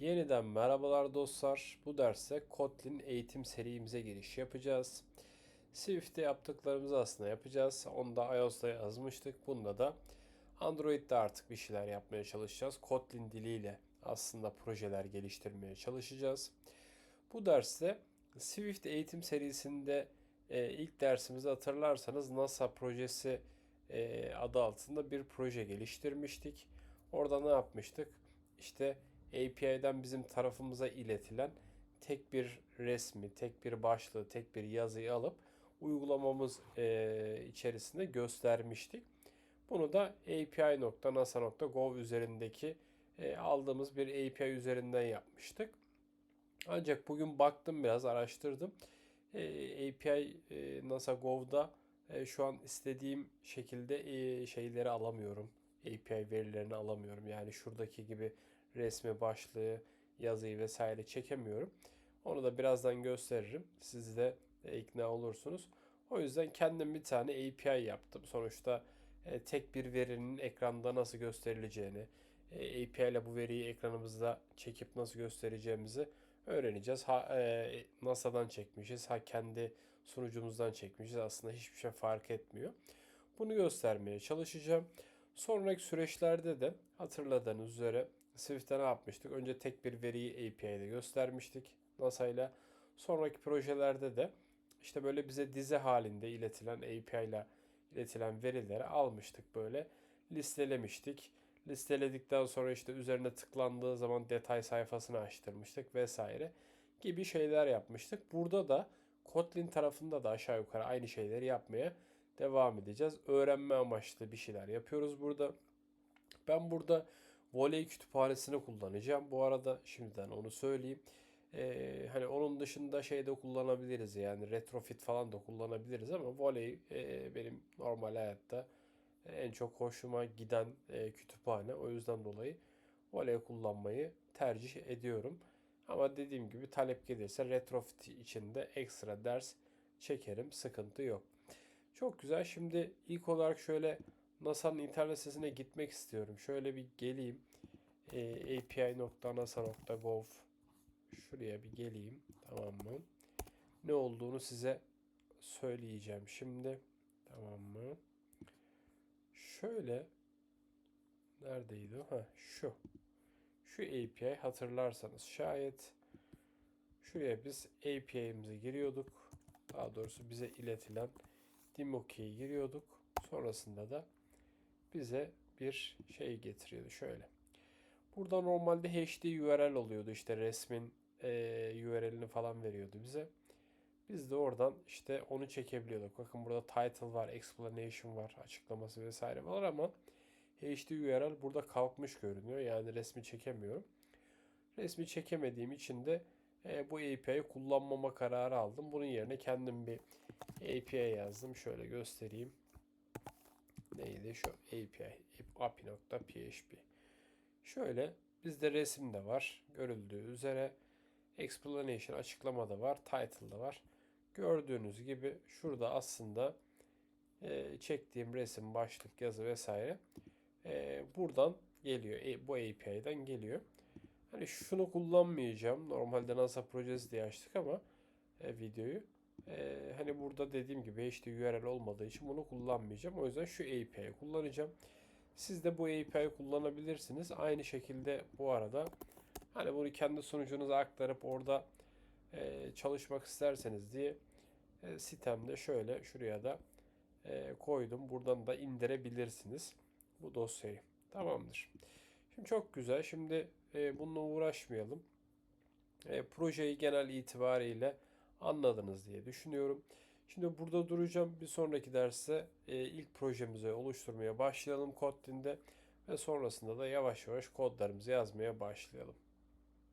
Yeniden merhabalar dostlar. Bu derste Kotlin eğitim serimize giriş yapacağız. Swift'te yaptıklarımızı aslında yapacağız. Onu da iOS'ta yazmıştık. Bunda da Android'de artık bir şeyler yapmaya çalışacağız. Kotlin diliyle aslında projeler geliştirmeye çalışacağız. Bu derste Swift eğitim serisinde e, ilk dersimizi hatırlarsanız NASA projesi e, adı altında bir proje geliştirmiştik. Orada ne yapmıştık? İşte API'den bizim tarafımıza iletilen tek bir resmi, tek bir başlığı, tek bir yazıyı alıp uygulamamız e, içerisinde göstermiştik. Bunu da api.nasa.gov üzerindeki e, aldığımız bir API üzerinden yapmıştık. Ancak bugün baktım biraz araştırdım. E, API e, NASA Gov'da e, şu an istediğim şekilde e, şeyleri alamıyorum. API verilerini alamıyorum. Yani şuradaki gibi resmi başlığı, yazıyı vesaire çekemiyorum. Onu da birazdan gösteririm. Siz de ikna olursunuz. O yüzden kendim bir tane API yaptım. Sonuçta e, tek bir verinin ekranda nasıl gösterileceğini, e, API ile bu veriyi ekranımızda çekip nasıl göstereceğimizi öğreneceğiz. Ha e, NASA'dan çekmişiz, ha kendi sunucumuzdan çekmişiz. Aslında hiçbir şey fark etmiyor. Bunu göstermeye çalışacağım. Sonraki süreçlerde de hatırladığınız üzere Swift'te ne yapmıştık? Önce tek bir veriyi API'de göstermiştik NASA ile. Sonraki projelerde de işte böyle bize dizi halinde iletilen API ile iletilen verileri almıştık böyle listelemiştik. Listeledikten sonra işte üzerine tıklandığı zaman detay sayfasını açtırmıştık vesaire gibi şeyler yapmıştık. Burada da Kotlin tarafında da aşağı yukarı aynı şeyleri yapmaya devam edeceğiz. Öğrenme amaçlı bir şeyler yapıyoruz burada. Ben burada voley kütüphanesini kullanacağım. Bu arada şimdiden onu söyleyeyim. Ee, hani onun dışında şey de kullanabiliriz yani retrofit falan da kullanabiliriz ama voley e, benim normal hayatta en çok hoşuma giden e, kütüphane. O yüzden dolayı voley kullanmayı tercih ediyorum. Ama dediğim gibi talep gelirse retrofit içinde ekstra ders çekerim. Sıkıntı yok. Çok güzel. Şimdi ilk olarak şöyle NASA'nın internet sitesine gitmek istiyorum. Şöyle bir geleyim. E, api.nasa.gov Şuraya bir geleyim. Tamam mı? Ne olduğunu size söyleyeceğim şimdi. Tamam mı? Şöyle neredeydi? Ha, şu. Şu API hatırlarsanız şayet şuraya biz API'mize giriyorduk. Daha doğrusu bize iletilen Dimoki'ye giriyorduk. Sonrasında da bize bir şey getiriyordu şöyle. Burada normalde HD URL oluyordu işte resmin e, URL'ini falan veriyordu bize. Biz de oradan işte onu çekebiliyorduk. Bakın burada title var, explanation var, açıklaması vesaire var ama HD URL burada kalkmış görünüyor. Yani resmi çekemiyorum. Resmi çekemediğim için de e, bu API'yi kullanmama kararı aldım. Bunun yerine kendim bir API yazdım. Şöyle göstereyim. Neydi şu API api.php. Şöyle bizde resim de var. Görüldüğü üzere explanation açıklama da var. Title da var. Gördüğünüz gibi şurada aslında e, çektiğim resim, başlık, yazı vesaire e, buradan geliyor. E, bu API'den geliyor. Hani şunu kullanmayacağım. Normalde NASA projesi diye açtık ama e, videoyu. E, hani burada dediğim gibi HD URL olmadığı için bunu kullanmayacağım. O yüzden şu API'yi kullanacağım. Siz de bu API'yi kullanabilirsiniz. Aynı şekilde bu arada hani bunu kendi sunucunuza aktarıp orada e, çalışmak isterseniz diye e, sitemde şöyle şuraya da e, koydum. Buradan da indirebilirsiniz bu dosyayı. Tamamdır. Şimdi çok güzel. Şimdi e, bununla uğraşmayalım. E, projeyi genel itibariyle anladınız diye düşünüyorum. Şimdi burada duracağım. Bir sonraki derste e, ilk projemizi oluşturmaya başlayalım Kotlin'de ve sonrasında da yavaş yavaş kodlarımızı yazmaya başlayalım.